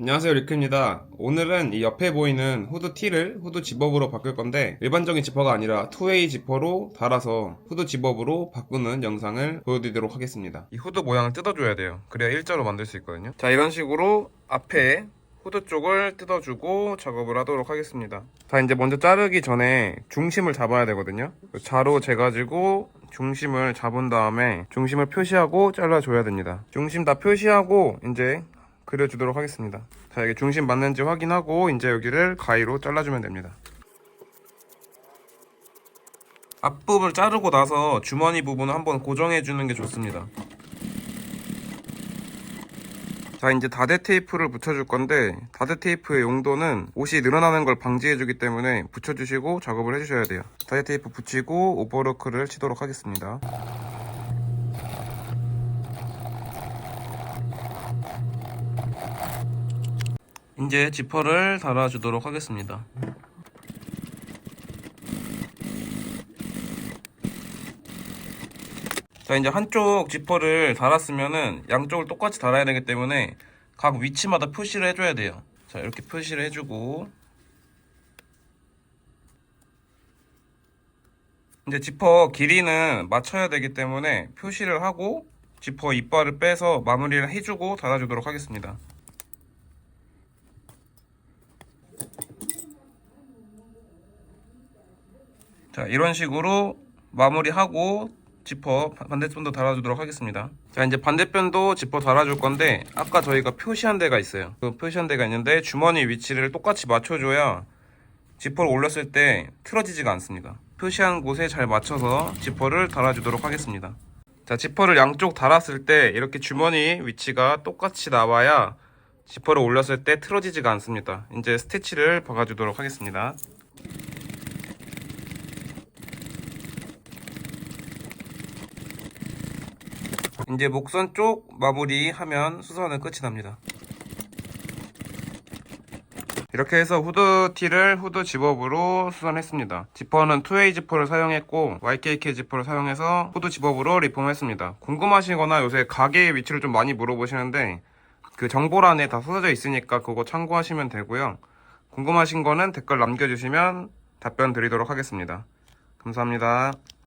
안녕하세요 리크입니다. 오늘은 이 옆에 보이는 후드 T를 후드 집업으로 바꿀 건데 일반적인 지퍼가 아니라 투웨이 지퍼로 달아서 후드 집업으로 바꾸는 영상을 보여드리도록 하겠습니다. 이 후드 모양을 뜯어줘야 돼요. 그래야 일자로 만들 수 있거든요. 자 이런 식으로 앞에 후드 쪽을 뜯어주고 작업을 하도록 하겠습니다. 자 이제 먼저 자르기 전에 중심을 잡아야 되거든요. 자로 재가지고 중심을 잡은 다음에 중심을 표시하고 잘라줘야 됩니다. 중심 다 표시하고 이제 그려주도록 하겠습니다. 자, 이게 중심 맞는지 확인하고 이제 여기를 가위로 잘라주면 됩니다. 앞부분을 자르고 나서 주머니 부분을 한번 고정해 주는 게 좋습니다. 자, 이제 다대 테이프를 붙여줄 건데 다대 테이프의 용도는 옷이 늘어나는 걸 방지해 주기 때문에 붙여주시고 작업을 해주셔야 돼요. 다대 테이프 붙이고 오버로크를 치도록 하겠습니다. 이제 지퍼를 달아주도록 하겠습니다. 자, 이제 한쪽 지퍼를 달았으면은 양쪽을 똑같이 달아야 되기 때문에 각 위치마다 표시를 해줘야 돼요. 자, 이렇게 표시를 해주고 이제 지퍼 길이는 맞춰야 되기 때문에 표시를 하고 지퍼 이빨을 빼서 마무리를 해주고 달아주도록 하겠습니다. 자 이런 식으로 마무리하고 지퍼 바- 반대편도 달아주도록 하겠습니다. 자 이제 반대편도 지퍼 달아줄 건데 아까 저희가 표시한 데가 있어요. 그 표시한 데가 있는데 주머니 위치를 똑같이 맞춰줘야 지퍼를 올렸을 때 틀어지지가 않습니다. 표시한 곳에 잘 맞춰서 지퍼를 달아주도록 하겠습니다. 자 지퍼를 양쪽 달았을 때 이렇게 주머니 위치가 똑같이 나와야 지퍼를 올렸을 때 틀어지지가 않습니다. 이제 스티치를 박아주도록 하겠습니다 이제 목선 쪽 마무리하면 수선은 끝이 납니다. 이렇게 해서 후드티를 후드 집업으로 수선했습니다. 지퍼는 2웨이 지퍼를 사용했고 YKK 지퍼를 사용해서 후드 집업으로 리폼했습니다. 궁금하시거나 요새 가게의 위치를 좀 많이 물어보시는데 그 정보란에 다 써져 있으니까 그거 참고하시면 되고요. 궁금하신 거는 댓글 남겨주시면 답변 드리도록 하겠습니다. 감사합니다.